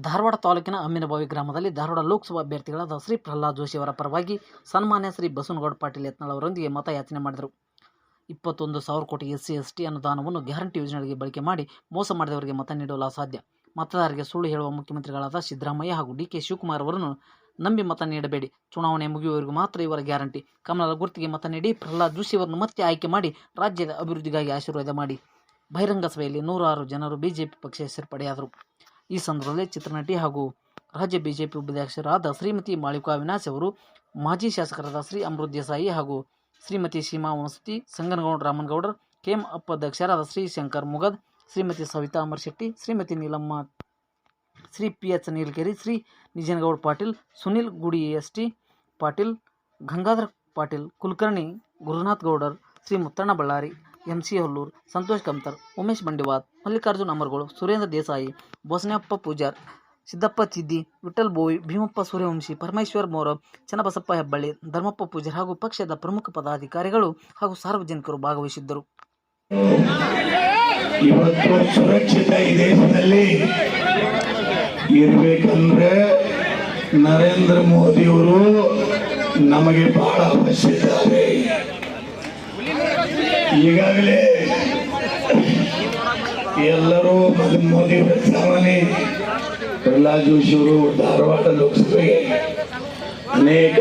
ಧಾರವಾಡ ತಾಲೂಕಿನ ಅಮ್ಮಿನಬಾವಿ ಗ್ರಾಮದಲ್ಲಿ ಧಾರವಾಡ ಲೋಕಸಭಾ ಅಭ್ಯರ್ಥಿಗಳಾದ ಶ್ರೀ ಪ್ರಹ್ಲಾದ್ ಜೋಶಿ ಅವರ ಪರವಾಗಿ ಸನ್ಮಾನ್ಯ ಶ್ರೀ ಬಸವನಗೌಡ ಪಾಟೀಲ್ ಯತ್ನಾಳ್ ಅವರೊಂದಿಗೆ ಮತಯಾಚನೆ ಮಾಡಿದರು. ಇಪ್ಪತ್ತೊಂದು ಸಾವಿರ ಕೋಟಿ ಎಸ್ ಸಿ ಎಸ್ ಟಿ ಅನುದಾನವನ್ನು ಗ್ಯಾರಂಟಿ ಯೋಜನೆಗಳಿಗೆ ಬಳಕೆ ಮಾಡಿ ಮೋಸ ಮಾಡಿದವರಿಗೆ ಮತ ನೀಡಲು ಅಸಾಧ್ಯ. ಮತದಾರರಿಗೆ ಸುಳ್ಳು ಹೇಳುವ ಮುಖ್ಯಮಂತ್ರಿಗಳಾದ ಸಿದ್ದರಾಮಯ್ಯ ಹಾಗೂ ಡಿ ಕೆ ಶಿವಕುಮಾರ್ ಅವರನ್ನು ನಂಬಿ ಮತ ನೀಡಬೇಡಿ. ಚುನಾವಣೆ ಮುಗಿಯುವವರೆಗೂ ಮಾತ್ರ ಇವರ ಗ್ಯಾರಂಟಿ. ಕಮಲದ ಗುರುತಿಗೆ ಮತ ನೀಡಿ ಪ್ರಹ್ಲಾದ್ ಜೋಶಿ ಅವರನ್ನು ಮತ್ತೆ ಆಯ್ಕೆ ಮಾಡಿ ರಾಜ್ಯದ ಅಭಿವೃದ್ಧಿಗಾಗಿ ಆಶೀರ್ವಾದ ಮಾಡಿ. ಬಹಿರಂಗ ಸಭೆಯಲ್ಲಿ ನೂರಾರು ಜನರು ಬಿಜೆಪಿ ಪಕ್ಷ ಸೇರ್ಪಡೆಯಾದರು ಈ ಸಂದರ್ಭದಲ್ಲಿ ಚಿತ್ರನಟಿ ಹಾಗೂ ರಾಜ್ಯ ಬಿಜೆಪಿ ಉಪಾಧ್ಯಕ್ಷರಾದ ಶ್ರೀಮತಿ ಮಾಳಿಕಾ ಅವಿನಾಶ್ ಅವರು, ಮಾಜಿ ಶಾಸಕರಾದ ಶ್ರೀ ಅಮೃತ್ ದೇಸಾಯಿ ಹಾಗೂ ಶ್ರೀಮತಿ ಸೀಮಾ ವನಸ್ತಿ ಸಂಗನಗೌಡ ರಾಮನಗೌಡರ್, ಕೆಎಂ ಉಪಾಧ್ಯಕ್ಷರಾದ Shri Shankar Mugad, Shrimati Savita Amar Shetty Shrimati Neelamma, Shri P H Neelagiri, Shri Nijanagouda Patil, Sunil Gudi S T Patil, Gangadhar Patil, Kulkarni Gurunath Goudar, Shri Muthanna Ballari. M C Hollur Santosh Kamtar, Umesh Bandivad Mallikarjun Amargol, Surendra Desai, Bosanappa Pujar, Siddappa Chiddi Vittal Bovi, Bhimappa Suryavanshi, Parameshwar Morab Channabasappa Hebballi, Dharmappa Pujar ಹಾಗೂ ಪಕ್ಷದ ಪ್ರಮುಖ ಪದಾಧಿಕಾರಿಗಳು ಹಾಗೂ ಸಾರ್ವಜನಿಕರು ಭಾಗವಹಿಸಿದ್ದರು. ಇವತ್ತು ಸುರಕ್ಷಿತ ಈ ದೇಶದಲ್ಲಿ ಇರ್ಬೇಕಂದ್ರೆ ನರೇಂದ್ರ ಮೋದಿಯವರು ನಮಗೆ ಬಹಳ ಅವಶ್ಯ ಇದ್ದಾರೆ ಈಗಾಗಲೇ ಎಲ್ಲರೂ ಮೋದಿ ಸಾಮಾನ್ಯ ಪ್ರಹ್ಲಾದ್ ಜೋಶಿ ಅವರು ಧಾರವಾಡ ಲೋಕಸಭೆಗೆ ಅನೇಕ